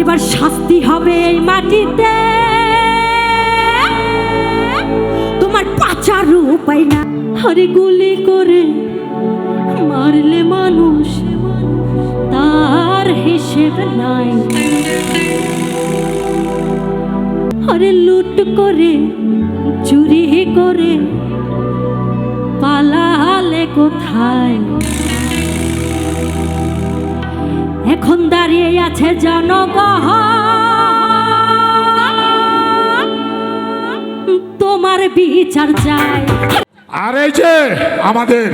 এবার শাস্তি হবে এই মাটিতে। তোমার পাচার উপায় না। আরে গুলি করে মারলে মানুষ, তার হিসেব নাই। আরে লুট করে, চুরি করে, পালালে কোথায়? এখন দাঁড়িয়ে আছে জনগণ। তোমার বিচার চাই। আর এই যে আমাদের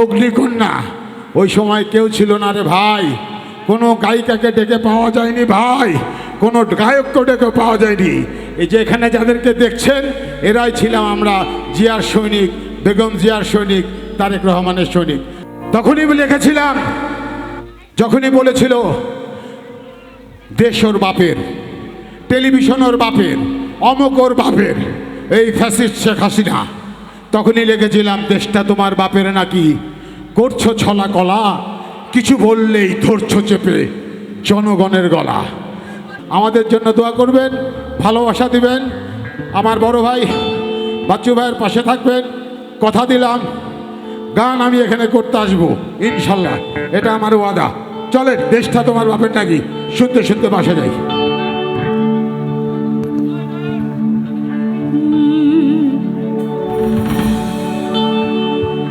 অগ্নিকন্যা, ওই সময় কেউ ছিল না রে ভাই। কোনো গায়িকাকে ডেকে পাওয়া যায়নি ভাই, কোনো গায়ককে ডেকে পাওয়া যায়নি। এই যে এখানে যাদেরকে দেখছেন, এরাই ছিলাম আমরা জিয়ার সৈনিক, বেগম জিয়ার সৈনিক, তারেক রহমানের সৈনিক। তখনই লিখেছিলাম যখনই বলেছিল ওর বাপের টেলিভিশন ওর বাপের অমক ওর বাপের, এই ফ্যাসিস্ট শেখ হাসিনা, তখনই লিখেছিলাম দেশটা তোমার বাপের নাকি? করছ ছলা কলা, কিছু বললেই ধরছো চেপে জনগণের গলা। আমাদের জন্য দোয়া করবেন, ভালোবাসা দিবেন। আমার বড় ভাই বাচ্চু ভাইয়ের পাশে থাকবেন। কথা দিলাম, গান আমি এখানে করতে আসব, ইনশাল্লাহ। এটা আমার ওয়াদা। চলেন দেশটা তোমার বাপের নাকি? শুনতে শুনতে বাসা যাই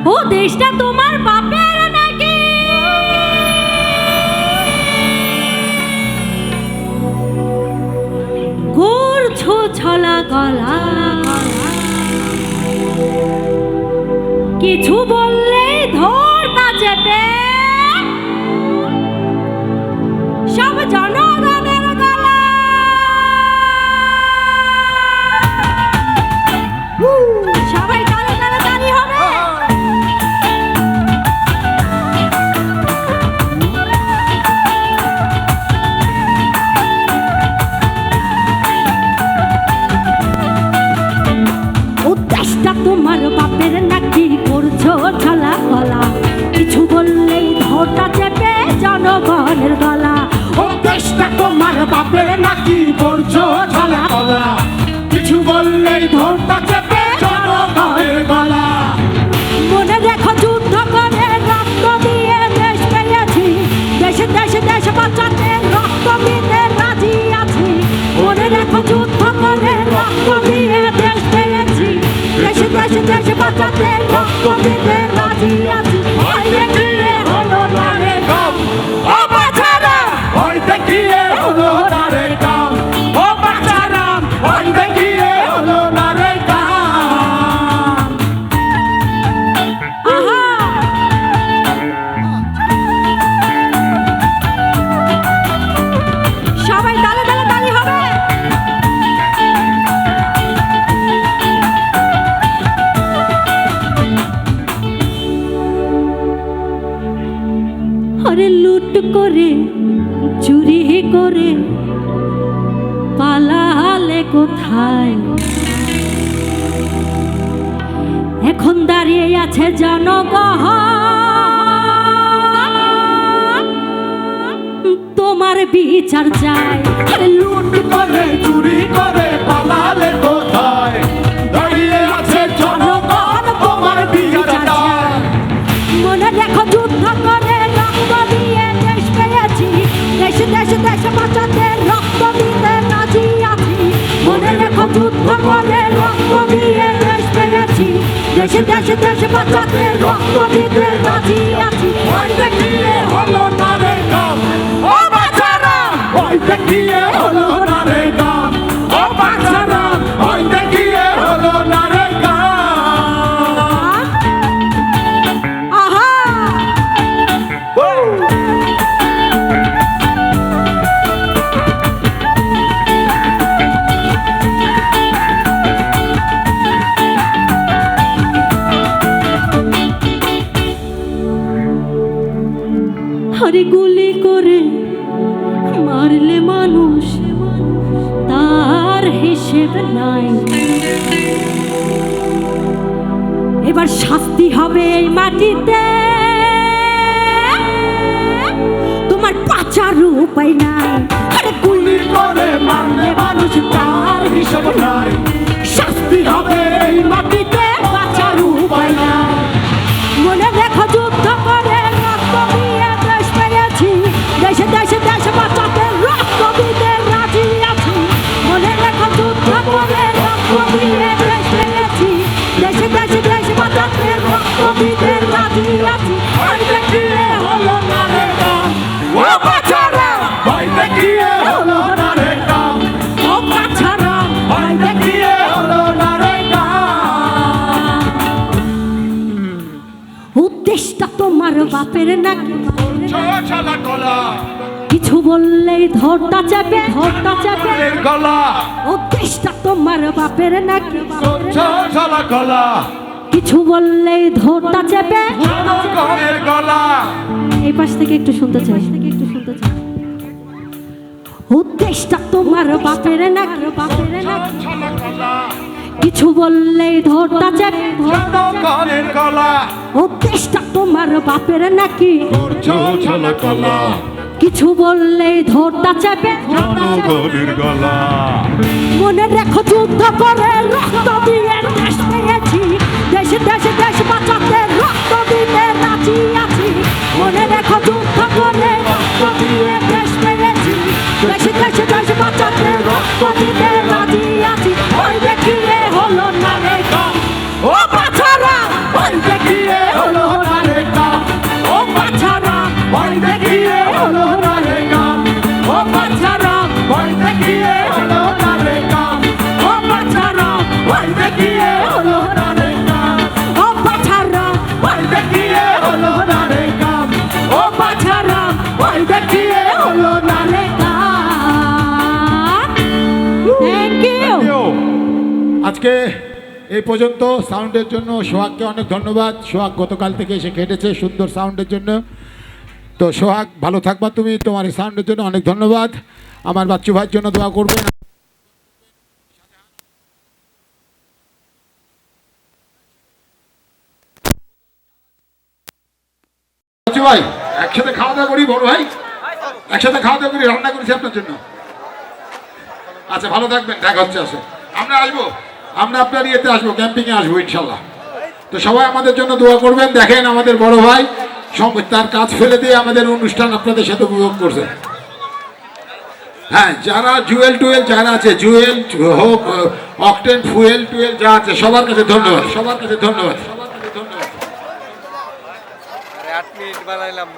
ও, দেশটা তোমার বাপের নাকি? করছ ছলা গলা। কিছু বললেই সব জনগণের গলা। সবাই তোমার দেশটা তোমার বাপের নাকি করছ কলা কিছু বললেই ধরতা চেপে গলা। মনে রেখো যুদ্ধ করে রক্ত দিয়ে দেশ পেয়েছি। দেশে দেশে দেশে বাঁচাতে রক্ত দিতে রাজি আছি। মনে রেখো যুদ্ধ করে রক্ত দিয়ে দেশ পেয়েছি। দেশে দেশে দেশে বাঁচাতে রক্ত দিতে কোথায়? এখন দাঁড়িয়ে আছে জনগহ তোমার বিচার আরে লুট করে রক্ত দিয়ে দেশ পেয়েছি দেশে দেশে দেশে বাঁচাতে রক্ত দিতে রাজি আছি ওই দেখিয়ে হলো না রে কাম ও বাচ্চারা ওই দেখিয়ে এবার শাস্তি হবে এই মাটিতে। তোমার পাচার উপায় নাই। মানুষ ustedes está tomando papel en aquí. বললেই ধরটা চেপে ধরটা চেপে। গলা। ও দেশটা তোমার বাপের নাকি কলা কিছু বললেই ধরটা চেপে। গলা। এই পাশ থেকে একটু শুনতে চাই। একটু শুনতে চাই ও দেশটা তোমার বাপের নাকি বাপের নাকি? কিছু বললেই ধরটা চেপে। গলা। ও দেশটা তোমার বাপের নাকি? কলা কিছু বললে ধরটা চেপে। জনগণের গলা। মনে রেখো যুদ্ধ করে রক্ত দিয়ে দেশ পেয়েছি দেশে দেশে দেশ বাঁচাতে রক্ত দিতে নাচি আছি। মনে রেখো যুদ্ধ করে রক্ত দিয়ে দেশ পেয়েছি দেশে দেশে দেশ বাঁচাতে রক্ত দিতে আজকে এই পর্যন্ত সাউন্ডের জন্য সোহাগকে অনেক ধন্যবাদ। সোহাগ গতকাল থেকে এসে খেটেছে সুন্দর সাউন্ডের জন্য। তো সোহাগ, ভালো থাকবা তুমি, তোমার এই সাউন্ডের জন্য অনেক ধন্যবাদ। আমার বাচ্চু ভাইয়ের জন্য দোয়া বাচ্চু ভাই, একসাথে খাওয়া দাওয়া করি, বড় ভাই? একসাথে খাওয়া দাওয়া করি, রান্না করেছি আপনার জন্য। আচ্ছা ভালো থাকবেন, দেখা হচ্ছে আসে। আমরা আসব? আমরা আপনার ইয়েতে আসব ক্যাম্পিংয়ে আসব ইনশাল্লাহ। তো সবাই আমাদের জন্য দোয়া করবেন। দেখেন আমাদের বড় ভাই তার কাজ ফেলে দিয়ে আমাদের অনুষ্ঠান আপনাদের সাথে উপভোগ করছে। হ্যাঁ যারা জুয়েল টুয়েল, যারা আছে জুয়েল হোক অকটেন ফুয়েল টুয়েল, যা আছে, সবার কাছে ধন্যবাদ, সবার কাছে ধন্যবাদ। বানাইলাম